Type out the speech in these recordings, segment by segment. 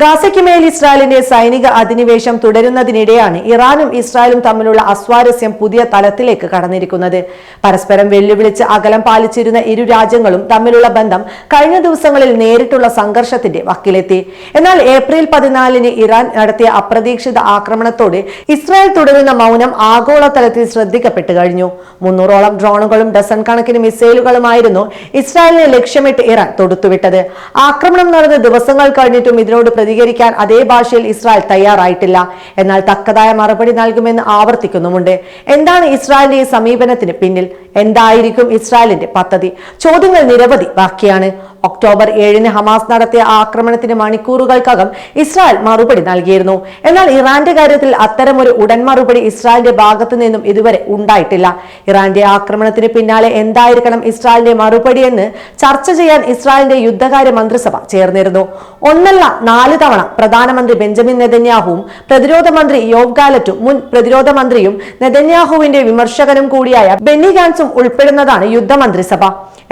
ഗാസയ്ക്ക് മേൽ ഇസ്രായേലിന്റെ സൈനിക അധിനിവേശം തുടരുന്നതിനിടെയാണ് ഇറാനും ഇസ്രായേലും തമ്മിലുള്ള അസ്വാരസ്യം പുതിയ തലത്തിലേക്ക് കടന്നിരിക്കുന്നത്. പരസ്പരം വെല്ലുവിളിച്ച് അകലം പാലിച്ചിരുന്ന ഇരു രാജ്യങ്ങളും തമ്മിലുള്ള ബന്ധം കഴിഞ്ഞ ദിവസങ്ങളിൽ നേരിട്ടുള്ള സംഘർഷത്തിന്റെ വക്കിലെത്തി. എന്നാൽ ഏപ്രിൽ പതിനാലിന് ഇറാൻ നടത്തിയ അപ്രതീക്ഷിത ആക്രമണത്തോടെ ഇസ്രായേൽ തുടരുന്ന മൗനം ആഗോളതലത്തിൽ ശ്രദ്ധിക്കപ്പെട്ടു കഴിഞ്ഞു. മുന്നൂറോളം ഡ്രോണുകളും ഡസൺ കണക്കിന് മിസൈലുകളുമായിരുന്നു ഇസ്രായേലിനെ ലക്ഷ്യമിട്ട് ഇറാൻ തൊടുത്തുവിട്ടത്. ആക്രമണം നടന്ന ദിവസങ്ങൾ കഴിഞ്ഞിട്ടും ഇതിനോട് പ്രതികരിക്കാൻ അതേ ഭാഷയിൽ ഇസ്രായേൽ തയ്യാറായിട്ടില്ല. എന്നാൽ തക്കതായ മറുപടി നൽകുമെന്ന് ആവർത്തിക്കുന്നുമുണ്ട്. എന്താണ് ഇസ്രായേലിന്റെ ഈ സമീപനത്തിന് പിന്നിൽ? എന്തായിരിക്കും ഇസ്രായേലിന്റെ പദ്ധതി? ചോദ്യങ്ങൾ നിരവധി. ബാക്കിയാണ് ഒക്ടോബർ ഏഴിന് ഹമാസ് നടത്തിയ ആക്രമണത്തിന് മണിക്കൂറുകൾക്കകം ഇസ്രായേൽ മറുപടി നൽകിയിരുന്നു. എന്നാൽ ഇറാന്റെ കാര്യത്തിൽ അത്തരമൊരു ഉടൻ മറുപടി ഇസ്രായേലിന്റെ ഭാഗത്തു നിന്നും ഇതുവരെ ഉണ്ടായിട്ടില്ല. ഇറാന്റെ ആക്രമണത്തിന് പിന്നാലെ എന്തായിരിക്കണം ഇസ്രായേലിന്റെ മറുപടി എന്ന് ചർച്ച ചെയ്യാൻ ഇസ്രായേലിന്റെ യുദ്ധകാര്യ മന്ത്രിസഭ ചേർന്നിരുന്നു. ഒന്നല്ല നാല് തവണ പ്രധാനമന്ത്രി ബെഞ്ചമിൻ നെതന്യാഹുവും പ്രതിരോധ മന്ത്രി യോവ് ഗാലറ്റും മുൻ പ്രതിരോധ മന്ത്രിയും നെതന്യാഹുവിന്റെ വിമർശകനും കൂടിയായ ബെന്നി ഗാൻസും ഉൾപ്പെടുന്നതാണ് യുദ്ധമന്ത്രിസഭ.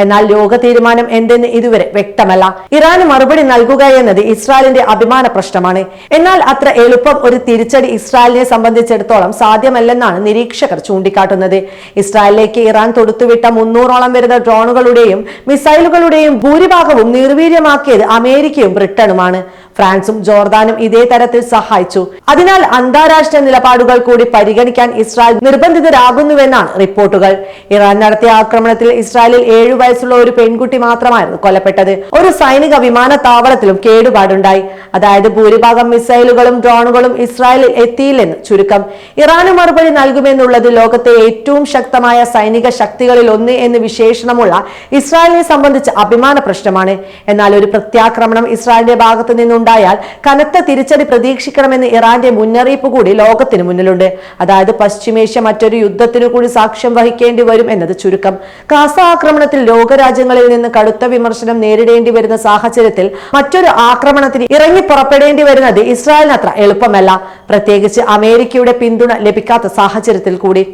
എന്നാൽ ലോക തീരുമാനം എന്തെന്ന് ഇതുവരെ വ്യക്തമല്ല. ഇറാന് മറുപടി നൽകുക എന്നത് ഇസ്രായേലിന്റെ അഭിമാന പ്രശ്നമാണ്. എന്നാൽ അത്ര എളുപ്പം ഒരു തിരിച്ചടി ഇസ്രായേലിനെ സംബന്ധിച്ചിടത്തോളം സാധ്യമല്ലെന്നാണ് നിരീക്ഷകർ ചൂണ്ടിക്കാട്ടുന്നത്. ഇസ്രായേലിലേക്ക് ഇറാൻ തൊടുത്തുവിട്ട മുന്നൂറോളം വരുന്ന ഡ്രോണുകളുടെയും മിസൈലുകളുടെയും ഭൂരിഭാഗവും നിർവീര്യമാക്കിയത് അമേരിക്കയും ബ്രിട്ടനുമാണ്. ഫ്രാൻസും ജോർദാനും ഇതേ തരത്തിൽ സഹായിച്ചു. അതിനാൽ അന്താരാഷ്ട്ര നിലപാടുകൾ കൂടി പരിഗണിക്കാൻ ഇസ്രായേൽ നിർബന്ധിതരാകുന്നുവെന്നാണ് റിപ്പോർട്ടുകൾ. ഇറാൻ നടത്തിയ ആക്രമണത്തിൽ ഇസ്രായേലിൽ ഏഴു വയസ്സുള്ള ഒരു പെൺകുട്ടി മാത്രമായിരുന്നു കൊല്ലപ്പെട്ടത്. ഒരു സൈനിക വിമാനത്താവളത്തിലും കേടുപാടുണ്ടായി. അതായത് ഭൂരിഭാഗം മിസൈലുകളും ഡ്രോണുകളും ഇസ്രായേലിൽ എത്തിയില്ലെന്ന് ചുരുക്കം. ഇറാന് മറുപടി നൽകുമെന്നുള്ളത് ലോകത്തെ ഏറ്റവും ശക്തമായ സൈനിക ശക്തികളിൽ ഒന്ന് എന്ന് വിശേഷണമുള്ള ഇസ്രായേലിനെ സംബന്ധിച്ച് അഭിമാന പ്രശ്നമാണ്. എന്നാൽ ഒരു പ്രത്യാക്രമണം ഇസ്രായേലിന്റെ ഭാഗത്തു നിന്നുണ്ടായാൽ കനത്ത തിരിച്ചടി പ്രതീക്ഷിക്കണമെന്ന് ഇറാന്റെ മുന്നറിയിപ്പ് കൂടി ലോകത്തിന് മുന്നിലുണ്ട്. അതായത് പശ്ചിമേഷ്യ മറ്റൊരു യുദ്ധത്തിനു കൂടി സാക്ഷ്യം വഹിക്കേണ്ടി വരും എന്നത് ചുരുക്കം. കാസ ആക്രമണത്തിൽ ലോകരാജ്യങ്ങളിൽ നിന്ന് കടുത്ത വിമർശനം നേരിടേണ്ടി വരുന്ന സാഹചര്യത്തിൽ മറ്റൊരു ആക്രമണത്തിന് ഇറങ്ങി പുറപ്പെടേണ്ടി വരുന്നത് ഇസ്രായേലിന് അത്ര എളുപ്പമല്ല. പ്രത്യേകിച്ച് അമേരിക്കയുടെ പിന്തുണ ലഭിക്കാത്ത സാഹചര്യത്തിൽ കൂടി.